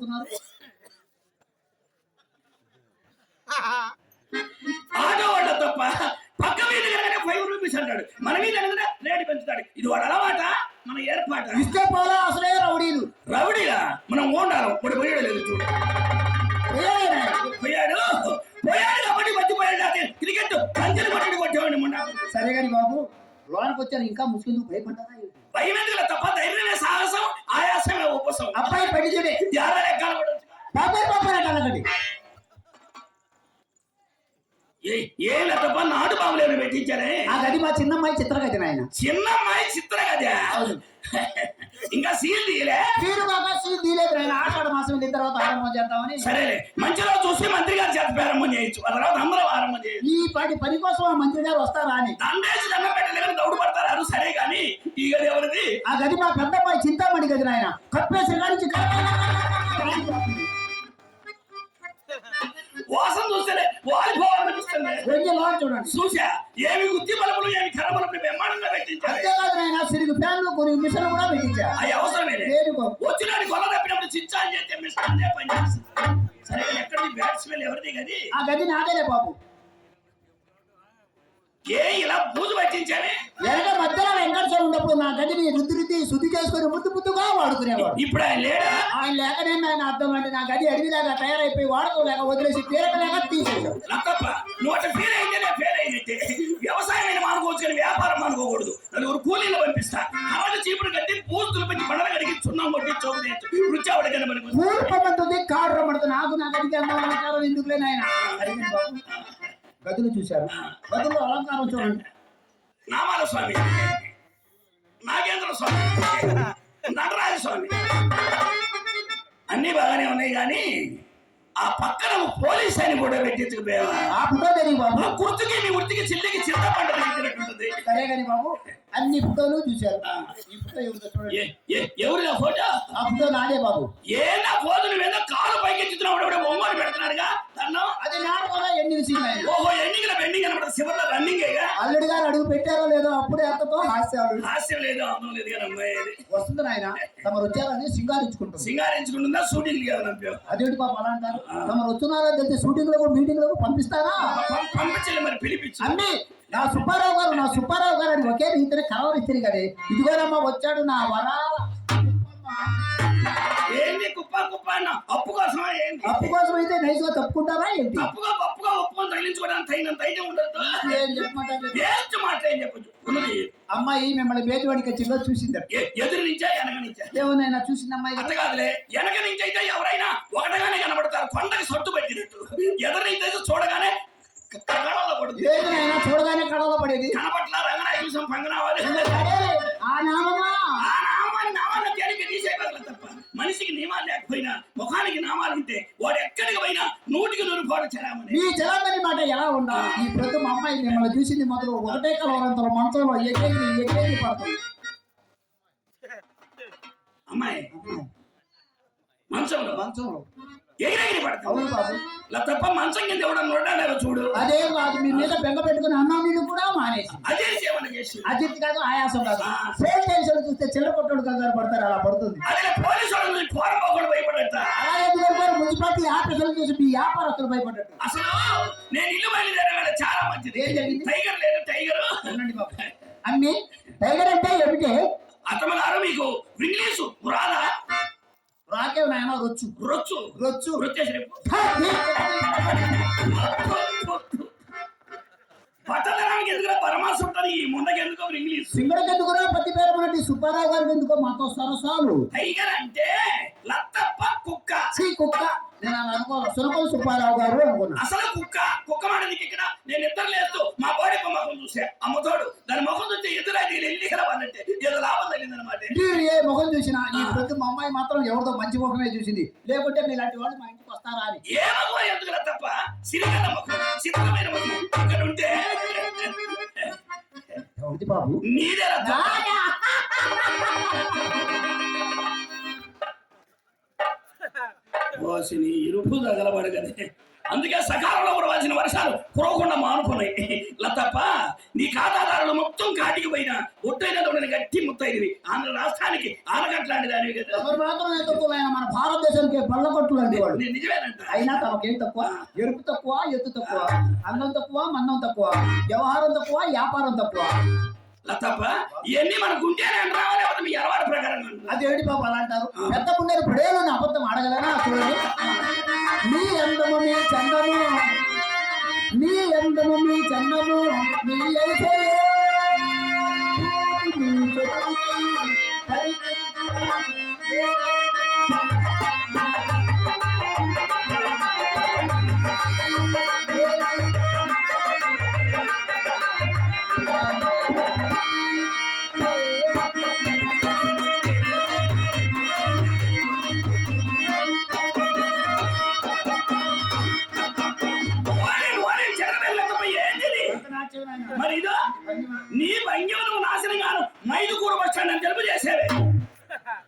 గొడవ పడుతున్నారు ఆటో వాళ్ళ తప్ప పక్క మీద కనుక ఫైవ్ రూపీస్ అంటాడు. మన మీద కనుక రేటు పెంచుతాడు. ఇది వాడు అలవాట మన ఏర్పాట. ఇస్తే పోలా అసలే రౌడీలు. రౌడీగా మనం ఓండాలి. ఇప్పుడు పోయాడు లేదు చూడు! పోయాడు. పోయాడు? కాబట్టి మర్చిపోయాడు. క్రికెట్ పంచలు పట్టడి కొట్టేవాడిని మొన్న. సరే కానీ బాబు లోనికి వచ్చాను ఇంకా ముస్లింలు భయపడ్డారా? భయం ఎందుకు తప్ప ధైర్యమే సాహసం ఆయాసమే ఉపసం అబ్బాయి పెళ్ళి చూడే జాగ్రత్త ఎక్కాలి కూడా. పాపాయి పాపాయి కలగండి. ఏ ఏ తప్ప నాటు బాబులేరు పెట్టించారే? ఆ గది మా చిన్నమ్మాయి చిత్రగతి నాయన. చిన్న అమ్మాయి చిత్ర కదా అవును. ఇంకా సీల్ తీయలే. మీరు బాగా సీల్ తీయలేదు. నాయన ఆషాఢ మాసం వెళ్ళిన తర్వాత ఆరంభం చేద్దామని. సరేలే. మంచిలో చూసి మంత్రి గారి చేత ప్రారంభం చేయొచ్చు. ఆ తర్వాత అందరం ఆరంభం చేయొచ్చు. ఈ పాటి పని కోసం ఆ మంత్రి గారు వస్తారా అని. దండేసి దండం పెట్టలేక దౌడు పడతారు? సరే కానీ ఈ గది ఎవరిది? ఆ గది మా పెద్దమ్మాయి చింతామణి గది నాయన. కప్పేసి కానించి వాసన చూస్తేనే వాలిపోవాలనిపిస్తుంది. వెళ్ళి లోన్ చూడండి. చూసా ఏమి గుత్తి బలములు ఏమి మిషన్లు కూడా పెట్టించా అవి అవసరమే లేదు. బాబు. వచ్చినాడు కొల తప్పినప్పుడు చిచ్చా అని చేస్తే మిస్టర్ అనే పని చేస్తుంది. సరే ఎక్కడి బ్యాట్స్మెన్ ఎవరిది గది? ఆ గది నాదేలే బాబు. ఏ ఇలా బూజు పట్టించానే వెనక మధ్యలో వెంకటేశ్వర ఉన్నప్పుడు నా గదిని రుద్ది రుద్ది శుద్ధి చేసుకుని ముద్దు ముద్దుగా వాడుకునేవాడు. ఇప్పుడు ఆయన లేడా? ఆయన లేకనే ఆయన అర్థం అంటే నా గది అడవిలాగా తయారైపోయి వాడుకోలేక వదిలేసి తీరకలేక తీసేసాడు నువ్వు చీపురు కట్టి పూస్తులు పెట్టి బండలు కడిగి చున్నం కొట్టి చోటు చేయొచ్చు రుచి ఆవిడ కనబడి ఊరు పమ్మంటుంది కాడు రమ్మంటుంది నాకు నా గదికి అందం అలంకారం ఎందుకులే నాయన? అడిగింది బాబు. గదులు చూశారు. గదుల్లో అలంకారం చూడండి. నామాల స్వామి. నాగేంద్ర స్వామి. నటరాజ స్వామి. అన్ని బాగానే ఉన్నాయి కానీ ఆ పక్కన పోలీస్ అని కూడా పెట్టించుకుపోయావా? కుర్తికి నీ ఉర్తికి చిల్లికి చింత పంట ఉంటుంది సరే కానీ బాబు అన్ని ఫోటోలు చూశారు. ఎవరు నా ఫోటో? ఆ ఫోటో నాదే బాబు. ఏ నా ఫోటో నువ్వేదో కాలు పైకి ఎత్తుతున్నావు బొమ్మలు పెడుతున్నాడుగా? ఓహో ఎన్నికల అనమాట. చివరిలో అల్లుడి గారు అడుగు పెట్టారో లేదో అప్పుడే అంతతో హాస్యాలు. హాస్యం లేదు అందం లేదు కానీ అమ్మాయి వస్తుంది నాయన. తమరు వచ్చారని సింగారించుకుంటుంది సింగారించుకుంటుందా షూటింగ్ అదేంటి పాప అలా అంటారు? తమరు వస్తున్నారో తెలిసి షూటింగ్లకు మీటింగ్లకు పంపిస్తారా? పంపించలే మరి పిలిపించు. అన్ని నా సుబ్బారావు గారు నా సుబ్బారావు గారు అని ఒకే ఇద్దరు కలవరిస్తారు కదే ఇదిగోనమ్మా వచ్చాడు నా ఏంటి కుప్ప కుప్ప అన్న? అప్పు కోసమా ఏంటి అప్పు కోసం నైస్గా తప్పుకుంటారా ఏంటి? తప్పుగా పప్పుగా ఒప్పుకొని తగిలించుకోవడానికి తగినంత అయితే ఉండదు ఏం చెప్పమంటారు? వేస్ట్ మాట ఏం చెప్పచ్చు ఉన్నది. అమ్మాయి మిమ్మల్ని బేజవాడికి చిల్లో చూసిందట ఎ- ఎదురు నుంచా వెనక నుంచా. ఏమోనైనా చూసింది అమ్మాయి అంత కాదులే. వెనక నుంచి అయితే ఎవరైనా ఒకటగానే కనబడతారు. కొండకి సొట్టు పెట్టినట్టు. ఎదురు నుంచి అయితే చూడగానే క- కళ్ళలో పడుతుంది. ఏదైనా చూడగానే కడవలో పడేది. కనపట్ల రంగనాయ చూసాం పంగనావాలి ఉంటే వాడు ఎక్కడికి పోయినా నూటికి నూరు చరామని మీ జలాందని మాట ఎలా ఉండాలి ఈ ప్రతి మా అమ్మాయి మిమ్మల్ని చూసింది మొదలు ఒకటే కలవరంతలో మంచంలో ఎగేది ఎగేది పడుతుంది. అమ్మాయి మంచంలో. మంచంలో. ఎగిరెగిరి పడతావు తప్ప మంచం కింద ఎవడన్నా ఉన్నాడో చూడు? అదే కాదు మీ మీద బెంగ పెట్టుకుని అన్నా నీళ్ళు కూడా మానేసి. అదే సేవన చేసి అజిత్ కాదు ఆయాసం కాదు. సేల్ టెన్షన్ చూస్తే చిల్ల కొట్టుడు కంగారు పడతారు అలా పడుతుంది. అదే పోలీసు వాళ్ళు కోరం పోకుండా భయపడట అలాగే మున్సిపాలిటీ ఆఫీసులు చూసి మీ వ్యాపారస్తులు భయపడ్డట్టు. అసలు నేను ఇల్లు బయలుదేరగానే చాలా మంచిది. ఏం జరిగింది? టైగర్ లేదు టైగర్. ఉండండి బాబు? అన్ని టైగర్ అంటే ఏమిటి? అతమగారు మీకు ఇంగ్లీషు రాదా? రాకే నాయన రొచ్చు. రొచ్చు. రొచ్చు. రొచ్చేసి రేపు. పట్టణానికి ఎందుకు పరమాశ ఉంటుంది. ఈ ముండకి ఎందుకో ఇంగ్లీష్ సింగడికి ఎందుకురా? ప్రతి పేరు సుబ్బారావు గారికి ఎందుకో మాతో సరసాలు? టైగర్ అంటే లత్తప్ప కుక్క. నేను అలా అనుకోను. సునపల సుబ్బారావు గారు అనుకున్నా. అసలు కుక్క కుక్క మాట నీకు ఇక్కడ నేను నిద్ర లేస్తూ మా బాడీ ముఖం చూసా. అమ్మతోడు దాని ముఖం చూస్తే ఎదురా నేను ఎల్లి అన్నట్టే ఏదో లాభం తగ్గిందనమాట మీరు ఏ ముఖం చూసినా ఈ ప్రతి మా అమ్మాయి మాత్రం ఎవరితో మంచి ముఖమే చూసింది. లేకుంటే మీలాంటి వాళ్ళు మా ఇంటికి వస్తారా అని. ఏ మగం ఎందుకు తప్ప? సిరిగల ముఖం చిత్రమైన ముఖం. ఇక్కడ ఉంటే బాబు? నీదే ఓసిని ఇరుపు తగలబడు కదే అందుకే సకాలంలో కురవాల్సిన వర్షాలు కురవకుండా మానుకున్నాయి. ఇలా తప్ప నీ ఖాతాదారులు మొత్తం కాటికి పోయినా ఒట్టైన గట్టి ముత్తైదివి. ఆంధ్ర రాష్ట్రానికి ఆనగట్లాంటి దానివి కదా. మాత్రమే తక్కువ మన భారతదేశానికి బల్లకొట్లు లాంటి వాడు నేను నిజమేనంట. అయినా తమకేం తక్కువ? ఎరుపు తక్కువ ఎత్తు తక్కువ అందం తక్కువ మందం తక్కువ వ్యవహారం తక్కువ వ్యాపారం తక్కువ. లతప్ప ఇవన్నీ మనకు ఉంటేనే రావాలి లేకపోతే మీ అలవాటు ప్రకారం అది ఏడి బాబు అలా అంటారు పెద్ద పుండేరు పడేలు అబద్ధం ఆడగలనా చూడండి నీ అందము మీ చందము నీ అందము మీ చందము నీ ఐశ్వర్యం, నీ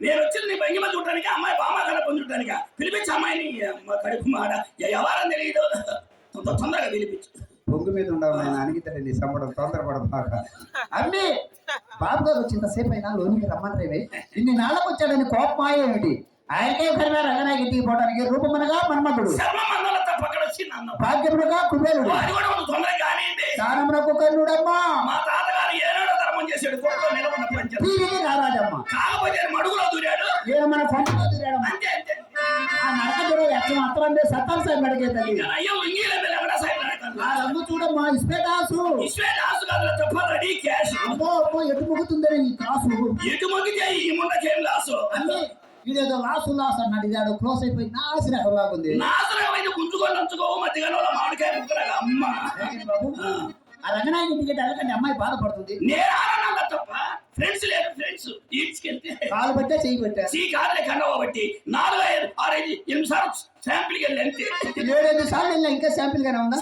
నేను వచ్చింది నీ భంగిమ చూడటానికి అమ్మాయి బామ్మ కడ పొందుటానిక పిలిపించి అమ్మాయిని అమ్మ కడుపు మాడ ఎవరని తెలియదు తొందర తొందరగా పిలిపించు. బొగ్గు మీద ఉండవు నేను అణిగితలేండి సంబడం తొందరపడబాక అమ్మి బాబు గారు వచ్చింతసేపు అయినా లోనికి రమ్మనిరేవి ఇన్ని నాళ్ళకు వచ్చాడని కోపమాయ ఏమిటి? ఆయనకే ఒకరిగా రంగనాయకి ఇంటికి పోవడానికి రూపమనగా మన్మధుడు. భాగ్యమునగా కుబేరుడు. దానమునకు కర్ణుడమ్మా. మా తాతగారు ధర్మం చేశాడు కొడుకు నిలబడిన పంచారు దీనికి రారాజమ్మ కాకపోతే మడుగులో దూరాడు. ఈయన మన కొండలో దూరాడమ్మ అంతే అంతే. ఆ నడకదుడు ఎట్లా మాత్రం సత్తాలు సార్ నడిగే తల్లి అయ్యో ఇంగిల మీద ఎవడా. ఆ రంగు చూడమ్మా ఇస్వే దాసు తప్ప రెడీ క్యాష్. అమ్మో అమ్మో ఎటు మొగుతుందని ఈ కాసు ఎటు ఈ ముండకేం లాసు? అన్నీ ఇదేదో లాసు లాస్ అన్నాడు క్లోజ్ అయిపోయి నాసి రకంలాగుంది నాశనమైన గుంజుకొని నంచుకో మధ్యలో మామిడికాయ ముక్కలగా. అమ్మ. బాబు? ఆ రంగనాయకి ఇంటికి వెళ్ళకండి అమ్మాయి బాధపడుతుంది. నేను తప్ప ఫ్రెండ్స్ లేరు ఫ్రెండ్స్ ఈడ్చుకెళ్తే కాలు పట్టే చెయ్యి పెట్టా. సీ కార్లే బట్టి నాలుగు ఐదు ఆరైదు ఎనిమిది సార్లు శాంపిల్కి వెళ్ళి అంతే. ఏడెనిమిది సార్లు ఇంకా శాంపిల్ గానే ఉందా?